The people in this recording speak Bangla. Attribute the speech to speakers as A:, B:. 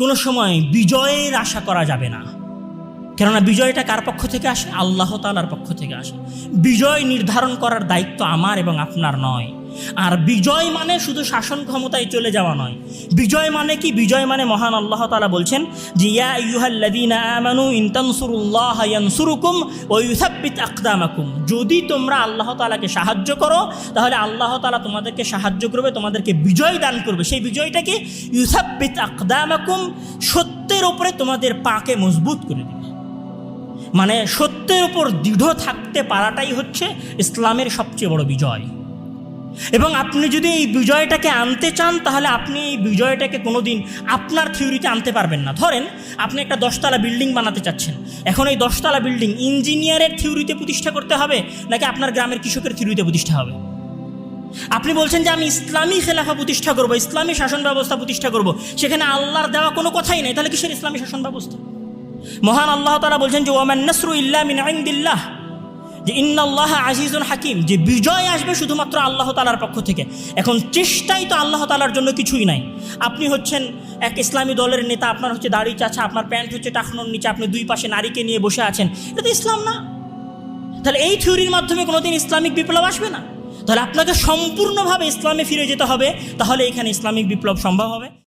A: কোনো সময় বিজয়ের আশা করা যাবে না। কেননা বিজয়টা কার পক্ষ থেকে আসে? আল্লাহ তালার পক্ষ থেকে আসে। বিজয় নির্ধারণ করার দায়িত্ব আমার এবং আপনার নয়। আর বিজয় মানে শুধু শাসন ক্ষমতায় চলে যাওয়া নয়। বিজয় মানে কি? বিজয় মানে মহান আল্লাহ তালা বলছেন যে, ইয়া ইয়ুহাল্লাযীনা আমানু ইন তানসুরুল্লাহ ইয়ানসুরুকুম ওয়া ইউসাব্বিত আকদামাকুম। যদি তোমরা আল্লাহ তালাকে সাহায্য করো, তাহলে আল্লাহ তালা তোমাদেরকে সাহায্য করবে, তোমাদেরকে বিজয় দান করবে। সেই বিজয়টাকে ইউসাব্বিত আকদামাকুম সত্যের ওপরে তোমাদের পাকে মজবুত করে দেবে। মানে সত্যের ওপর দৃঢ় থাকতে পারাটাই হচ্ছে ইসলামের সবচেয়ে বড় বিজয়। এবং আপনি যদি এই বিজয়টাকে আনতে চান, তাহলে আপনি এই বিজয়টাকে কোনোদিন আপনার থিওরিতে আনতে পারবেন না। ধরেন, আপনি একটা দশতলা বিল্ডিং বানাতে চাচ্ছেন। এখন এই দশতলা বিল্ডিং ইঞ্জিনিয়ারের থিওরিতে প্রতিষ্ঠা করতে হবে, নাকি আপনার গ্রামের কৃষকের থিওরিতে প্রতিষ্ঠা হবে? আপনি বলছেন যে আমি ইসলামী খেলাফা প্রতিষ্ঠা করব, ইসলামী শাসন ব্যবস্থা প্রতিষ্ঠা করব। সেখানে আল্লাহর দেওয়া কোনো কথাই নেই, তাহলে কিসের ইসলামী শাসন ব্যবস্থা? মহান আল্লাহ তারা বলছেন যে ওয়ামান নসরু ইল্লা মিন ইন্দিল্লাহ। যে ইন্নাল্লাহ আজিজুল হাকিম, যে বিজয় আসবে শুধুমাত্র আল্লাহ তালার পক্ষ থেকে। এখন চেষ্টাই তো আল্লাহ তালার জন্য কিছুই নাই। আপনি হচ্ছেন এক ইসলামী দলের নেতা, আপনার হচ্ছে দাড়ি চাচা, আপনার প্যান্ট হচ্ছে টাকানোর নিচে, আপনি দুই পাশে নারীকে নিয়ে বসে আছেন। এটা তো ইসলাম না। তাহলে এই থিওরির মাধ্যমে কোনোদিন ইসলামিক বিপ্লব আসবে না? তাহলে আপনাকে সম্পূর্ণভাবে ইসলামে ফিরে যেতে হবে, তাহলে এখানে ইসলামিক বিপ্লব সম্ভব হবে।